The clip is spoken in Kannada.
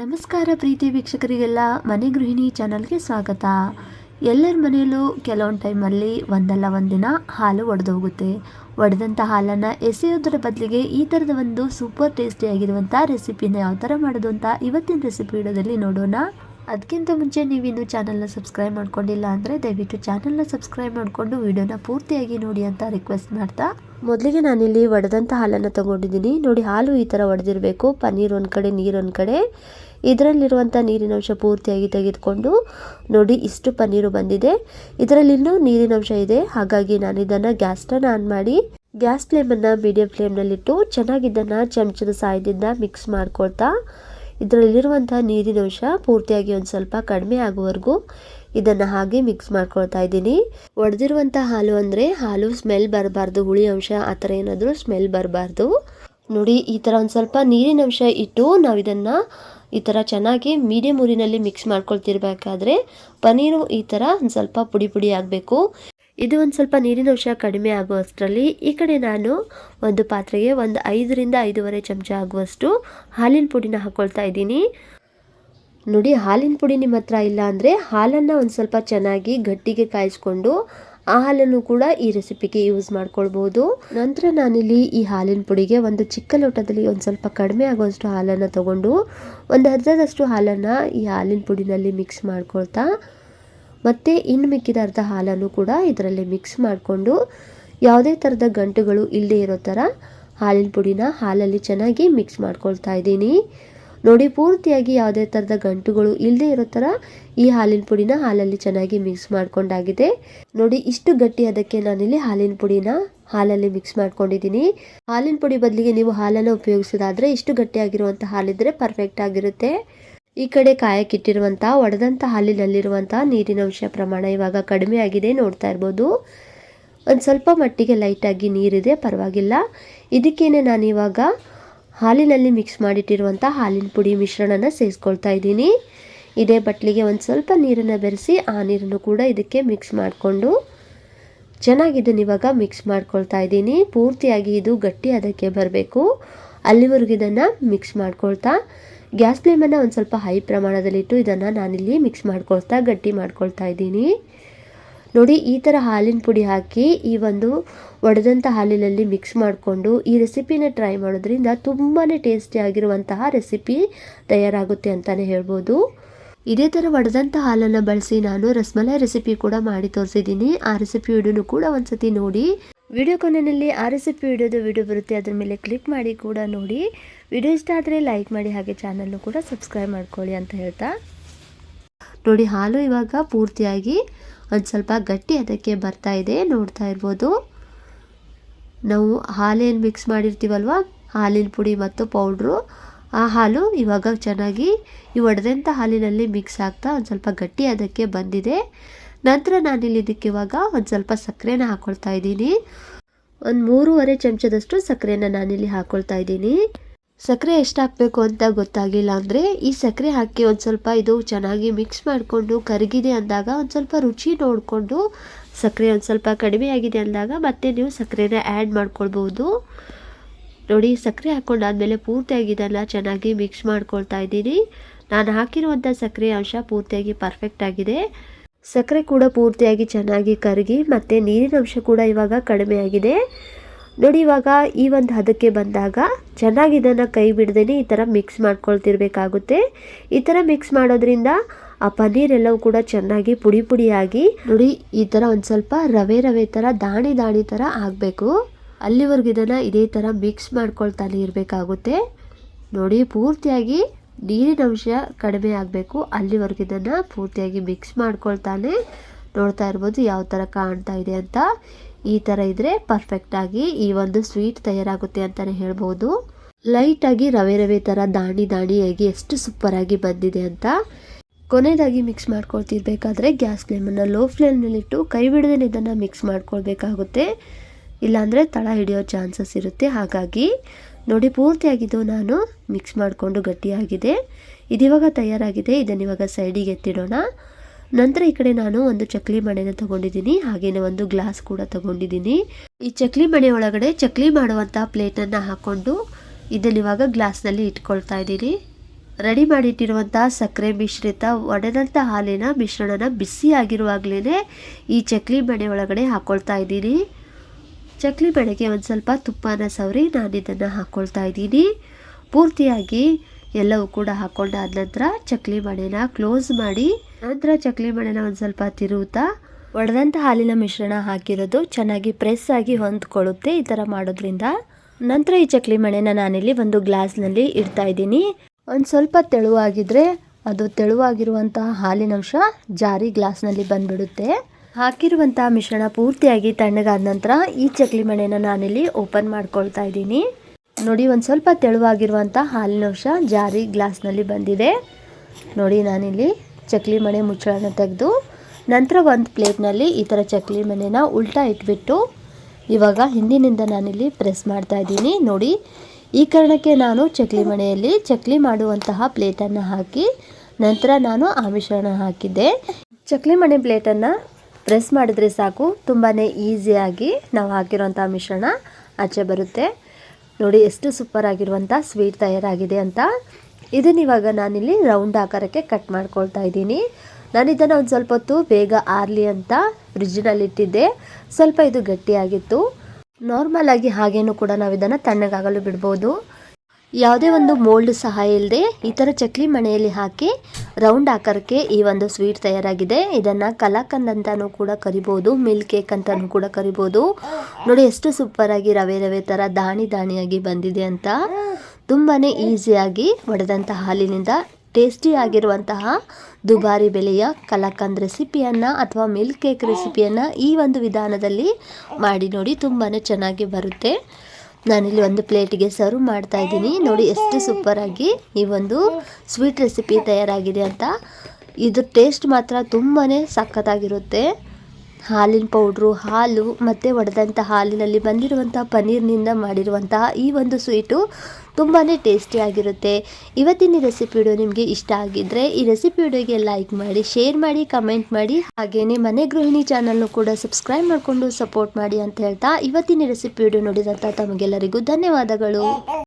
ನಮಸ್ಕಾರ ಪ್ರೀತಿ ವೀಕ್ಷಕರಿಗೆಲ್ಲ, ಮನೆ ಗೃಹಿಣಿ ಚಾನಲ್ಗೆ ಸ್ವಾಗತ. ಎಲ್ಲರ ಮನೆಯಲ್ಲೂ ಕೆಲವೊಂದು ಟೈಮಲ್ಲಿ ಒಂದಲ್ಲ ಒಂದಿನ ಹಾಲು ಒಡೆದೋಗುತ್ತೆ. ಒಡೆದಂಥ ಹಾಲನ್ನು ಎಸೆಯೋದರ ಬದಲಿಗೆ ಈ ಥರದ ಒಂದು ಸೂಪರ್ ಟೇಸ್ಟಿಯಾಗಿರುವಂಥ ರೆಸಿಪಿನ ಯಾವ ಥರ ಮಾಡೋದು ಅಂತ ಇವತ್ತಿನ ರೆಸಿಪಿ ವಿಡಿಯೋದಲ್ಲಿ ನೋಡೋಣ. ಅದಕ್ಕಿಂತ ಮುಂಚೆ ನೀವಿನ್ನೂ ಚಾನಲ್ನ ಸಬ್ಸ್ಕ್ರೈಬ್ ಮಾಡ್ಕೊಂಡಿಲ್ಲ ಅಂದರೆ ದಯವಿಟ್ಟು ಚಾನಲ್ನ ಸಬ್ಸ್ಕ್ರೈಬ್ ಮಾಡಿಕೊಂಡು ವಿಡಿಯೋನ ಪೂರ್ತಿಯಾಗಿ ನೋಡಿ ಅಂತ ರಿಕ್ವೆಸ್ಟ್ ಮಾಡ್ತಾ. ಮೊದಲಿಗೆ ನಾನಿಲ್ಲಿ ಒಡೆದಂಥ ಹಾಲನ್ನು ತಗೊಂಡಿದ್ದೀನಿ. ನೋಡಿ, ಹಾಲು ಈ ಥರ ಒಡೆದಿರಬೇಕು. ಪನ್ನೀರ್ ಒಂದು ಕಡೆ, ನೀರು ಒಂದು ಕಡೆ. ಇದರಲ್ಲಿರುವಂಥ ನೀರಿನಂಶ ಪೂರ್ತಿಯಾಗಿ ತೆಗೆದುಕೊಂಡು ನೋಡಿ, ಇಷ್ಟು ಪನ್ನೀರು ಬಂದಿದೆ. ಇದರಲ್ಲಿ ಇನ್ನೂ ನೀರಿನಂಶ ಇದೆ. ಹಾಗಾಗಿ ನಾನು ಇದನ್ನು ಗ್ಯಾಸ್ಟನ್ನು ಆನ್ ಮಾಡಿ, ಗ್ಯಾಸ್ ಫ್ಲೇಮನ್ನು ಮೀಡಿಯಂ ಫ್ಲೇಮ್ನಲ್ಲಿಟ್ಟು ಚೆನ್ನಾಗಿದ್ದನ್ನು ಚಮಚದ ಸಹಾಯದಿಂದ ಮಿಕ್ಸ್ ಮಾಡ್ಕೊಳ್ತಾ ಇದರಲ್ಲಿರುವಂಥ ನೀರಿನಂಶ ಪೂರ್ತಿಯಾಗಿ ಒಂದು ಸ್ವಲ್ಪ ಕಡಿಮೆ ಆಗುವವರೆಗೂ ಇದನ್ನು ಹಾಗೆ ಮಿಕ್ಸ್ ಮಾಡ್ಕೊಳ್ತಾ ಇದ್ದೀನಿ. ಒಡೆದಿರುವಂಥ ಹಾಲು ಅಂದರೆ ಹಾಲು ಸ್ಮೆಲ್ ಬರಬಾರ್ದು, ಹುಳಿ ಅಂಶ ಆ ಥರ ಏನಾದರೂ ಸ್ಮೆಲ್ ಬರಬಾರ್ದು. ನೋಡಿ, ಈ ಥರ ಒಂದು ಸ್ವಲ್ಪ ನೀರಿನಂಶ ಇಟ್ಟು ನಾವು ಇದನ್ನು ಈ ಥರ ಚೆನ್ನಾಗಿ ಮೀಡಿಯಂ ಊರಿನಲ್ಲಿ ಮಿಕ್ಸ್ ಮಾಡ್ಕೊಳ್ತಿರ್ಬೇಕಾದ್ರೆ ಪನ್ನೀರು ಈ ಥರ ಒಂದು ಸ್ವಲ್ಪ ಪುಡಿ ಪುಡಿ ಆಗಬೇಕು. ಇದು ಒಂದು ಸ್ವಲ್ಪ ನೀರಿನಂಶ ಕಡಿಮೆ ಆಗುವಷ್ಟರಲ್ಲಿ ಈ ಕಡೆ ನಾನು ಒಂದು ಪಾತ್ರೆಗೆ ಒಂದು ಐದರಿಂದ ಐದೂವರೆ ಚಮಚ ಆಗುವಷ್ಟು ಹಾಲಿನ ಪುಡಿನ ಹಾಕ್ಕೊಳ್ತಾ ಇದ್ದೀನಿ. ನೋಡಿ, ಹಾಲಿನ ಪುಡಿ ನಿಮ್ಮ ಹತ್ರ ಇಲ್ಲ ಅಂದರೆ ಹಾಲನ್ನು ಒಂದು ಸ್ವಲ್ಪ ಚೆನ್ನಾಗಿ ಗಟ್ಟಿಗೆ ಕಾಯಿಸ್ಕೊಂಡು ಆ ಹಾಲನ್ನು ಕೂಡ ಈ ರೆಸಿಪಿಗೆ ಯೂಸ್ ಮಾಡ್ಕೊಳ್ಬೋದು. ನಂತರ ನಾನಿಲ್ಲಿ ಈ ಹಾಲಿನ ಪುಡಿಗೆ ಒಂದು ಚಿಕ್ಕ ಲೋಟದಲ್ಲಿ ಒಂದು ಸ್ವಲ್ಪ ಕಡಿಮೆ ಆಗುವಷ್ಟು ಹಾಲನ್ನು ತಗೊಂಡು ಒಂದು ಅರ್ಧದಷ್ಟು ಹಾಲನ್ನು ಈ ಹಾಲಿನ ಪುಡಿನಲ್ಲಿ ಮಿಕ್ಸ್ ಮಾಡ್ಕೊಳ್ತಾ ಮತ್ತು ಇನ್ನು ಮಿಕ್ಕಿದ ಅರ್ಧ ಹಾಲನ್ನು ಕೂಡ ಇದರಲ್ಲಿ ಮಿಕ್ಸ್ ಮಾಡಿಕೊಂಡು ಯಾವುದೇ ಥರದ ಗಂಟುಗಳು ಇಲ್ಲದೆ ಇರೋ ಥರ ಹಾಲಿನ ಪುಡಿನ ಹಾಲಲ್ಲಿ ಚೆನ್ನಾಗಿ ಮಿಕ್ಸ್ ಮಾಡ್ಕೊಳ್ತಾ ಇದ್ದೀನಿ. ನೋಡಿ, ಪೂರ್ತಿಯಾಗಿ ಯಾವುದೇ ಥರದ ಗಂಟುಗಳು ಇಲ್ಲದೆ ಇರೋ ಥರ ಈ ಹಾಲಿನ ಪುಡಿನ ಹಾಲಲ್ಲಿ ಚೆನ್ನಾಗಿ ಮಿಕ್ಸ್ ಮಾಡ್ಕೊಂಡಾಗಿದೆ. ನೋಡಿ, ಇಷ್ಟು ಗಟ್ಟಿ ಅದಕ್ಕೆ ನಾನಿಲ್ಲಿ ಹಾಲಿನ ಪುಡಿನ ಹಾಲಲ್ಲಿ ಮಿಕ್ಸ್ ಮಾಡ್ಕೊಂಡಿದ್ದೀನಿ. ಹಾಲಿನ ಪುಡಿ ಬದಲಿಗೆ ನೀವು ಹಾಲನ್ನು ಉಪಯೋಗಿಸೋದಾದರೆ ಇಷ್ಟು ಗಟ್ಟಿಯಾಗಿರುವಂಥ ಹಾಲಿದ್ರೆ ಪರ್ಫೆಕ್ಟ್ ಆಗಿರುತ್ತೆ. ಈ ಕಡೆ ಕಾಯಕ್ಕಿಟ್ಟಿರುವಂಥ ಒಡೆದಂಥ ಹಾಲಿನಲ್ಲಿರುವಂಥ ನೀರಿನಂಶ ಪ್ರಮಾಣ ಇವಾಗ ಕಡಿಮೆ ಆಗಿದೆ ನೋಡ್ತಾ ಇರ್ಬೋದು. ಒಂದು ಸ್ವಲ್ಪ ಮಟ್ಟಿಗೆ ಲೈಟಾಗಿ ನೀರಿದೆ, ಪರವಾಗಿಲ್ಲ. ಇದಕ್ಕೇನೆ ನಾನು ಇವಾಗ ಹಾಲಿನಲ್ಲಿ ಮಿಕ್ಸ್ ಮಾಡಿಟ್ಟಿರುವಂಥ ಹಾಲಿನ ಪುಡಿ ಮಿಶ್ರಣನ ಸೇರಿಸ್ಕೊಳ್ತಾ ಇದ್ದೀನಿ. ಇದೇ ಬಟ್ಲಿಗೆ ಒಂದು ಸ್ವಲ್ಪ ನೀರನ್ನು ಬೆರೆಸಿ, ಆ ನೀರನ್ನು ಕೂಡ ಇದಕ್ಕೆ ಮಿಕ್ಸ್ ಮಾಡಿಕೊಂಡು ಚೆನ್ನಾಗಿ ಇದನ್ನು ಇವಾಗ ಮಿಕ್ಸ್ ಮಾಡ್ಕೊಳ್ತಾ ಇದ್ದೀನಿ. ಪೂರ್ತಿಯಾಗಿ ಇದು ಗಟ್ಟಿ ಅದಕ್ಕೆ ಬರಬೇಕು. ಅಲ್ಲಿವರೆಗೂ ಇದನ್ನು ಮಿಕ್ಸ್ ಮಾಡ್ಕೊಳ್ತಾ ಗ್ಯಾಸ್ ಫ್ಲೇಮನ್ನು ಒಂದು ಸ್ವಲ್ಪ ಹೈ ಪ್ರಮಾಣದಲ್ಲಿಟ್ಟು ಇದನ್ನು ನಾನಿಲ್ಲಿ ಮಿಕ್ಸ್ ಮಾಡ್ಕೊಳ್ತಾ, ಗಟ್ಟಿ ಮಾಡ್ಕೊಳ್ತಾ ಇದ್ದೀನಿ. ನೋಡಿ, ಈ ಥರ ಹಾಲಿನ ಪುಡಿ ಹಾಕಿ ಈ ಒಂದು ಒಡೆದಂಥ ಹಾಲಿನಲ್ಲಿ ಮಿಕ್ಸ್ ಮಾಡಿಕೊಂಡು ಈ ರೆಸಿಪಿನ ಟ್ರೈ ಮಾಡೋದ್ರಿಂದ ತುಂಬಾ ಟೇಸ್ಟಿಯಾಗಿರುವಂತಹ ರೆಸಿಪಿ ತಯಾರಾಗುತ್ತೆ ಅಂತಲೇ ಹೇಳ್ಬೋದು. ಇದೇ ಥರ ಒಡೆದಂಥ ಹಾಲನ್ನು ಬಳಸಿ ನಾನು ರಸಮಲೈ ರೆಸಿಪಿ ಕೂಡ ಮಾಡಿ ತೋರಿಸಿದ್ದೀನಿ. ಆ ರೆಸಿಪಿ ವಿಡಿಯೋನು ಕೂಡ ಒಂದ್ಸತಿ ನೋಡಿ. ವಿಡಿಯೋ ಕೊನೆಯಲ್ಲಿ ಆ ರೆಸಿಪಿ ವಿಡಿಯೋದು ವಿಡಿಯೋ ಬರುತ್ತೆ, ಅದರ ಮೇಲೆ ಕ್ಲಿಕ್ ಮಾಡಿ ಕೂಡ ನೋಡಿ. ವಿಡಿಯೋ ಇಷ್ಟ ಆದರೆ ಲೈಕ್ ಮಾಡಿ, ಹಾಗೆ ಚಾನಲ್ನು ಕೂಡ ಸಬ್ಸ್ಕ್ರೈಬ್ ಮಾಡ್ಕೊಳ್ಳಿ ಅಂತ ಹೇಳ್ತಾ. ನೋಡಿ, ಹಾಲು ಇವಾಗ ಪೂರ್ತಿಯಾಗಿ ಒಂದು ಸ್ವಲ್ಪ ಗಟ್ಟಿ ಅದಕ್ಕೆ ಬರ್ತಾ ಇದೆ, ನೋಡ್ತಾ ಇರ್ಬೋದು. ನಾವು ಹಾಲೇನು ಮಿಕ್ಸ್ ಮಾಡಿರ್ತೀವಲ್ವ, ಹಾಲಿನ ಪುಡಿ ಮತ್ತು ಪೌಡ್ರು. ಆ ಹಾಲು ಇವಾಗ ಚೆನ್ನಾಗಿ ಈ ಒಡೆದಂಥ ಹಾಲಿನಲ್ಲಿ ಮಿಕ್ಸ್ ಆಗ್ತಾ ಒಂದು ಸ್ವಲ್ಪ ಗಟ್ಟಿ ಅದಕ್ಕೆ ಬಂದಿದೆ. ನಂತರ ನಾನಿಲ್ಲಿ ಇದಕ್ಕೆ ಇವಾಗ ಒಂದು ಸ್ವಲ್ಪ ಸಕ್ಕರೆನ ಹಾಕ್ಕೊಳ್ತಾ ಇದ್ದೀನಿ. ಒಂದು ಮೂರುವರೆ ಚಮಚದಷ್ಟು ಸಕ್ಕರೆನ ನಾನಿಲ್ಲಿ ಹಾಕ್ಕೊಳ್ತಾ ಇದ್ದೀನಿ. ಸಕ್ಕರೆ ಎಷ್ಟು ಹಾಕಬೇಕು ಅಂತ ಗೊತ್ತಾಗಿಲ್ಲ ಅಂದರೆ ಈ ಸಕ್ಕರೆ ಹಾಕಿ ಒಂದು ಸ್ವಲ್ಪ ಇದು ಚೆನ್ನಾಗಿ ಮಿಕ್ಸ್ ಮಾಡಿಕೊಂಡು ಕರಗಿದೆ ಅಂದಾಗ ಒಂದು ಸ್ವಲ್ಪ ರುಚಿ ನೋಡಿಕೊಂಡು ಸಕ್ಕರೆ ಒಂದು ಸ್ವಲ್ಪ ಕಡಿಮೆ ಆಗಿದೆ ಅಂದಾಗ ಮತ್ತೆ ನೀವು ಸಕ್ಕರೆನ ಆ್ಯಡ್ ಮಾಡ್ಕೊಳ್ಬೋದು ನೋಡಿ ಸಕ್ಕರೆ ಹಾಕ್ಕೊಂಡಾದಮೇಲೆ ಪೂರ್ತಿಯಾಗಿ ಆಗಿದೆಲ್ಲ ಚೆನ್ನಾಗಿ ಮಿಕ್ಸ್ ಮಾಡ್ಕೊಳ್ತಾ ಇದ್ದೀನಿ. ನಾನು ಹಾಕಿರುವಂಥ ಸಕ್ಕರೆ ಅಂಶ ಪೂರ್ತಿಯಾಗಿ ಪರ್ಫೆಕ್ಟ್ ಆಗಿದೆ. ಸಕ್ಕರೆ ಕೂಡ ಪೂರ್ತಿಯಾಗಿ ಚೆನ್ನಾಗಿ ಕರಗಿ ಮತ್ತು ನೀರಿನ ಅಂಶ ಕೂಡ ಇವಾಗ ಕಡಿಮೆ ಆಗಿದೆ. ನೋಡಿ ಇವಾಗ ಈ ಒಂದು ಹದಕ್ಕೆ ಬಂದಾಗ ಚೆನ್ನಾಗಿ ಇದನ್ನು ಕೈ ಬಿಡದೇನೆ ಈ ಥರ ಮಿಕ್ಸ್ ಮಾಡ್ಕೊಳ್ತಿರ್ಬೇಕಾಗುತ್ತೆ. ಈ ಥರ ಮಿಕ್ಸ್ ಮಾಡೋದ್ರಿಂದ ಆ ಪನ್ನೀರ್ ಎಲ್ಲವೂ ಕೂಡ ಚೆನ್ನಾಗಿ ಪುಡಿ ಪುಡಿಯಾಗಿ ನೋಡಿ ಈ ಥರ ಒಂದು ಸ್ವಲ್ಪ ರವೆ ರವೆ ಥರ ದಾಣಿ ದಾಣಿ ಥರ ಆಗಬೇಕು. ಅಲ್ಲಿವರೆಗೂ ಇದನ್ನು ಇದೇ ಥರ ಮಿಕ್ಸ್ ಮಾಡ್ಕೊಳ್ತಾನೆ ಇರಬೇಕಾಗುತ್ತೆ. ನೋಡಿ ಪೂರ್ತಿಯಾಗಿ ನೀರಿನ ಅಂಶ ಕಡಿಮೆ ಆಗಬೇಕು. ಅಲ್ಲಿವರೆಗೂ ಇದನ್ನು ಪೂರ್ತಿಯಾಗಿ ಮಿಕ್ಸ್ ಮಾಡ್ಕೊಳ್ತಾನೆ. ನೋಡ್ತಾ ಇರ್ಬೋದು ಯಾವ ಥರ ಕಾಣ್ತಾ ಇದೆ ಅಂತ. ಈ ಥರ ಇದ್ದರೆ ಪರ್ಫೆಕ್ಟಾಗಿ ಈ ಒಂದು ಸ್ವೀಟ್ ತಯಾರಾಗುತ್ತೆ ಅಂತಲೇ ಹೇಳ್ಬೋದು. ಲೈಟಾಗಿ ರವೆ ರವೆ ಥರ ದಾಣಿ ದಾಣಿಯಾಗಿ ಎಷ್ಟು ಸೂಪರಾಗಿ ಬಂದಿದೆ ಅಂತ. ಕೊನೆಯದಾಗಿ ಮಿಕ್ಸ್ ಮಾಡ್ಕೊಳ್ತಿರ್ಬೇಕಾದ್ರೆ ಗ್ಯಾಸ್ ಫ್ಲೇಮನ್ನು ಲೋ ಫ್ಲೇಮ್ನಲ್ಲಿಟ್ಟು ಕೈ ಬಿಡದೇ ಇದನ್ನು ಮಿಕ್ಸ್ ಮಾಡ್ಕೊಳ್ಬೇಕಾಗುತ್ತೆ. ಇಲ್ಲಾಂದರೆ ತಳ ಹಿಡಿಯೋ ಚಾನ್ಸಸ್ ಇರುತ್ತೆ. ಹಾಗಾಗಿ ನೋಡಿ, ಪೂರ್ತಿಯಾಗಿದ್ದು ನಾನು ಮಿಕ್ಸ್ ಮಾಡಿಕೊಂಡು ಗಟ್ಟಿಯಾಗಿದೆ. ಇದಿವಾಗ ತಯಾರಾಗಿದೆ. ಇದನ್ನು ಇವಾಗ ಸೈಡಿಗೆ ಎತ್ತಿಡೋಣ. ನಂತರ ಈ ಕಡೆ ನಾನು ಒಂದು ಚಕ್ಲಿ ಮಣೆನ ತಗೊಂಡಿದ್ದೀನಿ. ಹಾಗೆಯೇ ಒಂದು ಗ್ಲಾಸ್ ಕೂಡ ತಗೊಂಡಿದ್ದೀನಿ. ಈ ಚಕ್ಲಿ ಮಣೆ ಒಳಗಡೆ ಚಕ್ಲಿ ಮಾಡುವಂಥ ಪ್ಲೇಟನ್ನು ಹಾಕ್ಕೊಂಡು ಇದನ್ನು ಇವಾಗ ಗ್ಲಾಸ್ನಲ್ಲಿ ಇಟ್ಕೊಳ್ತಾ ಇದ್ದೀನಿ. ರೆಡಿ ಮಾಡಿಟ್ಟಿರುವಂಥ ಸಕ್ಕರೆ ಮಿಶ್ರಿತ ಒಡೆದಂಥ ಹಾಲಿನ ಮಿಶ್ರಣನ ಬಿಸಿಯಾಗಿರುವಾಗಲೇ ಈ ಚಕ್ಲಿ ಮಣೆ ಒಳಗಡೆ ಹಾಕ್ಕೊಳ್ತಾ ಇದ್ದೀನಿ. ಚಕ್ಲಿ ಬೆಳೆಗೆ ಒಂದು ಸ್ವಲ್ಪ ತುಪ್ಪನ ಸವರಿ ನಾನು ಇದನ್ನು ಹಾಕ್ಕೊಳ್ತಾ ಇದ್ದೀನಿ. ಪೂರ್ತಿಯಾಗಿ ಎಲ್ಲವೂ ಕೂಡ ಹಾಕ್ಕೊಂಡಾದ ನಂತರ ಚಕ್ಲಿ ಮಣೆನ ಕ್ಲೋಸ್ ಮಾಡಿ ನಂತರ ಚಕ್ಲಿ ಮಣೆನ ಒಂದು ಸ್ವಲ್ಪ ತಿರುವುತ್ತಾ ಒಡೆದಂಥ ಹಾಲಿನ ಮಿಶ್ರಣ ಹಾಕಿರೋದು ಚೆನ್ನಾಗಿ ಪ್ರೆಸ್ ಆಗಿ ಹೊಂದ್ಕೊಳ್ಳುತ್ತೆ ಈ ಥರ ಮಾಡೋದ್ರಿಂದ. ನಂತರ ಈ ಚಕ್ಲಿ ಮಣೆನ ನಾನಿಲ್ಲಿ ಒಂದು ಗ್ಲಾಸ್ನಲ್ಲಿ ಇಡ್ತಾ ಇದ್ದೀನಿ. ಒಂದು ಸ್ವಲ್ಪ ತೆಳುವಾಗಿದ್ರೆ ಅದು ತೆಳುವಾಗಿರುವಂತಹ ಹಾಲಿನಂಶ ಜಾರಿ ಗ್ಲಾಸ್ನಲ್ಲಿ ಬಂದ್ಬಿಡುತ್ತೆ. ಹಾಕಿರುವಂತಹ ಮಿಶ್ರಣ ಪೂರ್ತಿಯಾಗಿ ತಣ್ಣಗಾದ ನಂತರ ಈ ಚಕ್ಲಿ ಮಣೆನ ನಾನಿಲ್ಲಿ ಓಪನ್ ಮಾಡ್ಕೊಳ್ತಾ ಇದ್ದೀನಿ. ನೋಡಿ, ಒಂದು ಸ್ವಲ್ಪ ತೆಳುವಾಗಿರುವಂಥ ಹಾಲಿನಂಶ ಜಾರಿ ಗ್ಲಾಸ್ನಲ್ಲಿ ಬಂದಿದೆ. ನೋಡಿ, ನಾನಿಲ್ಲಿ ಚಕ್ಲಿ ಮಣೆ ಮುಚ್ಚಳನ ತೆಗೆದು, ನಂತರ ಒಂದು ಪ್ಲೇಟ್ನಲ್ಲಿ ಈ ಥರ ಚಕ್ಲಿ ಮಣೆನ ಉಲ್ಟಾ ಇಟ್ಬಿಟ್ಟು ಇವಾಗ ಹಿಂದಿನಿಂದ ನಾನಿಲ್ಲಿ ಪ್ರೆಸ್ ಮಾಡ್ತಾ ಇದ್ದೀನಿ. ನೋಡಿ, ಈ ಕಾರಣಕ್ಕೆ ನಾನು ಚಕ್ಲಿ ಮಣೆಯಲ್ಲಿ ಚಕ್ಲಿ ಮಾಡುವಂತಹ ಪ್ಲೇಟನ್ನು ಹಾಕಿ, ನಂತರ ನಾನು ಆ ಮಿಶ್ರಣ ಹಾಕಿದ್ದೆ. ಚಕ್ಲಿ ಮಣೆ ಪ್ಲೇಟನ್ನು ಪ್ರೆಸ್ ಮಾಡಿದರೆ ಸಾಕು. ತುಂಬಾ ಈಸಿಯಾಗಿ ನಾವು ಹಾಕಿರೋಂಥ ಮಿಶ್ರಣ ಆಚೆ ಬರುತ್ತೆ. ನೋಡಿ ಎಷ್ಟು ಸೂಪರ್ ಆಗಿರುವಂಥ ಸ್ವೀಟ್ ತಯಾರಾಗಿದೆ ಅಂತ. ಇದನ್ನ ಇವಾಗ ನಾನಿಲ್ಲಿ ರೌಂಡ್ ಆಕಾರಕ್ಕೆ ಕಟ್ ಮಾಡ್ಕೊಳ್ತಾ ಇದ್ದೀನಿ. ನಾನು ಇದನ್ನು ಒಂದು ಸ್ವಲ್ಪ ಹೊತ್ತು ಬೇಗ ಆರಲಿ ಅಂತ ಫ್ರಿಜ್ಜಿನಲ್ಲಿ ಇಟ್ಟಿದ್ದೆ. ಸ್ವಲ್ಪ ಇದು ಗಟ್ಟಿಯಾಗಿತ್ತು. ನಾರ್ಮಲ್ ಆಗಿ ಹಾಗೇನೂ ಕೂಡ ನಾವು ಇದನ್ನು ತಣ್ಣಗಾಗಲು ಬಿಡ್ಬೋದು. ಯಾವುದೇ ಒಂದು ಮೋಲ್ಡ್ ಸಹ ಇಲ್ಲದೆ ಈ ಥರ ಚಕ್ಲಿ ಮಣೆಯಲ್ಲಿ ಹಾಕಿ ರೌಂಡ್ ಆಕಾರಕ್ಕೆ ಈ ಒಂದು ಸ್ವೀಟ್ ತಯಾರಾಗಿದೆ. ಇದನ್ನು ಕಲಾಕಂದ್ ಅಂತಾನೂ ಕೂಡ ಕರಿಬೋದು ಮಿಲ್ಕ್ ಕೇಕ್ ಅಂತಾನೂ ಕೂಡ ಕರಿಬೋದು. ನೋಡಿ ಎಷ್ಟು ಸೂಪರಾಗಿ ರವೆ ರವೆ ಥರ ದಾಣಿ ದಾಣಿಯಾಗಿ ಬಂದಿದೆ ಅಂತ. ತುಂಬಾ ಈಸಿಯಾಗಿ ಒಡೆದಂಥ ಹಾಲಿನಿಂದ ಟೇಸ್ಟಿ ಆಗಿರುವಂತಹ ದುಬಾರಿ ಬೆಲೆಯ ಕಲಾಕಂದ್ ರೆಸಿಪಿಯನ್ನು ಅಥವಾ ಮಿಲ್ಕ್ ಕೇಕ್ ರೆಸಿಪಿಯನ್ನು ಈ ಒಂದು ವಿಧಾನದಲ್ಲಿ ಮಾಡಿ ನೋಡಿ ತುಂಬಾ ಚೆನ್ನಾಗಿ ಬರುತ್ತೆ. ನಾನಿಲ್ಲಿ ಒಂದು ಪ್ಲೇಟಿಗೆ ಸರ್ವ್ ಮಾಡ್ತಾ ಇದ್ದೀನಿ. ನೋಡಿ ಎಷ್ಟು ಸೂಪರಾಗಿ ಈ ಒಂದು ಸ್ವೀಟ್ ರೆಸಿಪಿ ತಯಾರಾಗಿದೆ ಅಂತ. ಇದು ಟೇಸ್ಟ್ ಮಾತ್ರ ತುಂಬಾ ಸಖತ್ತಾಗಿರುತ್ತೆ. ಹಾಲಿನ ಪೌಡ್ರು, ಹಾಲು ಮತ್ತು ಒಡೆದಂಥ ಹಾಲಿನಲ್ಲಿ ಬಂದಿರುವಂಥ ಪನ್ನೀರ್ನಿಂದ ಮಾಡಿರುವಂತಹ ಈ ಒಂದು ಸ್ವೀಟು ತುಂಬಾ ಟೇಸ್ಟಿಯಾಗಿರುತ್ತೆ ಇವತ್ತಿನ ರೆಸಿಪಿ ವಿಡಿಯೋ ನಿಮಗೆ ಇಷ್ಟ ಆಗಿದ್ದರೆ ಈ ರೆಸಿಪಿ ವಿಡಿಯೋಗೆ ಲೈಕ್ ಮಾಡಿ ಶೇರ್ ಮಾಡಿ ಕಮೆಂಟ್ ಮಾಡಿ. ಹಾಗೆಯೇ ಮನೆ ಗೃಹಿಣಿ ಚಾನಲ್ನು ಕೂಡ ಸಬ್ಸ್ಕ್ರೈಬ್ ಮಾಡಿಕೊಂಡು ಸಪೋರ್ಟ್ ಮಾಡಿ ಅಂತ ಹೇಳ್ತಾ ಇವತ್ತಿನ ರೆಸಿಪಿ ವಿಡಿಯೋ ನೋಡಿದಂಥ ತಮಗೆಲ್ಲರಿಗೂ ಧನ್ಯವಾದಗಳು.